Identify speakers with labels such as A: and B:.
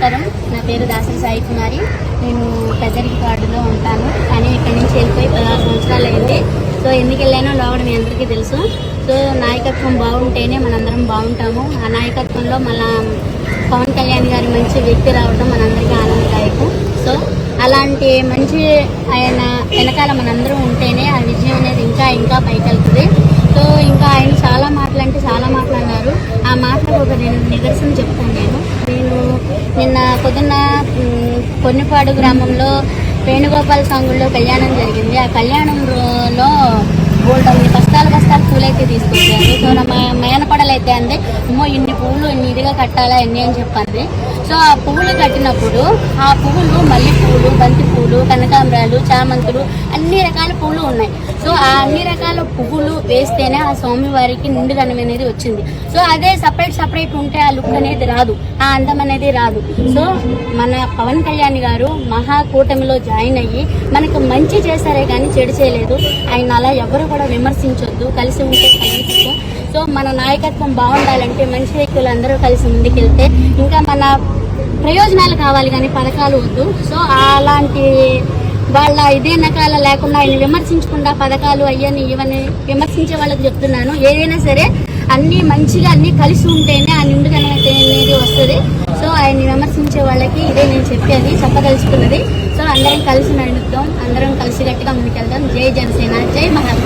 A: నమస్కారం. నా పేరు దాసరి సాయి కుమారి. నేను పెద్దరికాడులో ఉంటాను. కానీ ఇక్కడి నుంచి వెళ్ళిపోయి పదహారు సంవత్సరాలు అయింది సో ఎందుకు వెళ్ళానో లోపల మీ అందరికీ తెలుసు. సో నాయకత్వం బాగుంటేనే మనందరం బాగుంటాము. ఆ నాయకత్వంలో మన పవన్ కళ్యాణ్ గారి మంచి వ్యక్తి రావడం మనందరికీ ఆనందదాయకం. సో అలాంటి మంచి ఆయన వెనకాల మనందరం ఉంటేనే ఆ విజయం అనేది ఇంకా ఇంకా పైకెళ్తుంది. సో ఇంకా ఆయన చాలా మాటలు అంటే చాలా మాట్లాడినారు ఆ మాటలకు ఒక నిదర్శనం చెప్తాను నిన్న పొద్దున్న కొన్నిపాడు గ్రామంలో వేణుగోపాల్ సాంగుల్లో కళ్యాణం జరిగింది. ఆ కళ్యాణంలో బోల్డ్ అన్ని బస్తాలు బస్తాలు పూలైతే తీసుకొచ్చారు. సో నా మ- మేనపడలైతే అంది అమ్మో ఇన్ని పూలు ఇన్ని ఇదిగా కట్టాలా ఎన్ని అని చెప్పింది. సో ఆ పువ్వులు కట్టినప్పుడు ఆ పువ్వులు మల్లె పువ్వులు బంతి పువ్వులు కనకాంబరాలు చామంతులు అన్ని రకాల పువ్వులు ఉన్నాయి. సో ఆ అన్ని రకాల పువ్వులు వేస్తేనే ఆ స్వామివారికి నిండుదనం అనేది వచ్చింది. సో అదే సపరేట్ సపరేట్ ఉంటే ఆ లుక్ అనేది రాదు. ఆ అందం అనేది రాదు. సో మన పవన్ కళ్యాణ్ గారు మహా కూటమిలో జాయిన్ అయ్యి మనకు మంచి చేశారే కానీ చెడు చేయలేదు. ఆయన అలా ఎవరు కూడా విమర్శించొద్దు. కలిసి ఉంటే కలిసి సో మన నాయకత్వం బాగుండాలంటే మంచి వ్యక్తులు అందరూ కలిసి ముందుకెళ్తే ఇంకా మన ప్రయోజనాలు కావాలి కానీ పథకాలు వద్దు. సో అలాంటి వాళ్ళ ఇదే నకాల లేకుండా ఆయన విమర్శించకుండా పథకాలు అయ్యని ఇవన్నీ విమర్శించే వాళ్ళకి చెప్తున్నాను. ఏదైనా సరే అన్నీ మంచిగా అన్నీ కలిసి ఉంటేనే ఆ నిండుదనం అనేది వస్తుంది. సో ఆయన్ని విమర్శించే వాళ్ళకి ఇదే నేను చెప్పేది చెప్పదలుచుకున్నది. సో అందరం కలిసి నడుద్దాం అందరం కలిసి గట్టిగా ముందుకెళ్దాం. జై జనసేన జై మహాత్మ